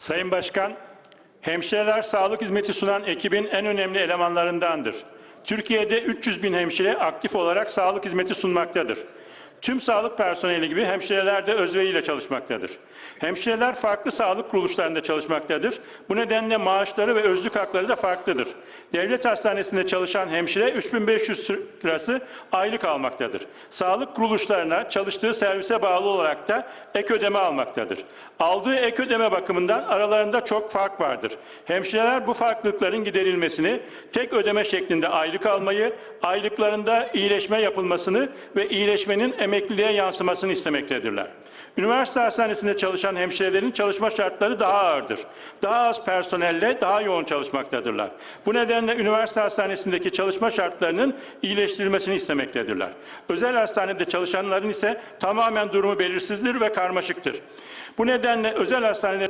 Sayın Başkan, hemşireler sağlık hizmeti sunan ekibin en önemli elemanlarındandır. Türkiye'de 300 bin hemşire aktif olarak sağlık hizmeti sunmaktadır. Tüm sağlık personeli gibi hemşireler de özveriyle çalışmaktadır. Hemşireler farklı sağlık kuruluşlarında çalışmaktadır. Bu nedenle maaşları ve özlük hakları da farklıdır. Devlet hastanesinde çalışan hemşire 3500 lirası aylık almaktadır. Sağlık kuruluşlarına çalıştığı servise bağlı olarak da ek ödeme almaktadır. Aldığı ek ödeme bakımından aralarında çok fark vardır. Hemşireler bu farklılıkların giderilmesini, tek ödeme şeklinde aylık almayı, aylıklarında iyileşme yapılmasını ve iyileşmenin emekliliğe yansımasını istemektedirler. Üniversite hastanesinde çalışan hemşirelerin çalışma şartları daha ağırdır. Daha az personelle daha yoğun çalışmaktadırlar. Bu nedenle üniversite hastanesindeki çalışma şartlarının iyileştirilmesini istemektedirler. Özel hastanede çalışanların ise tamamen durumu belirsizdir ve karmaşıktır. Bu nedenle özel hastanede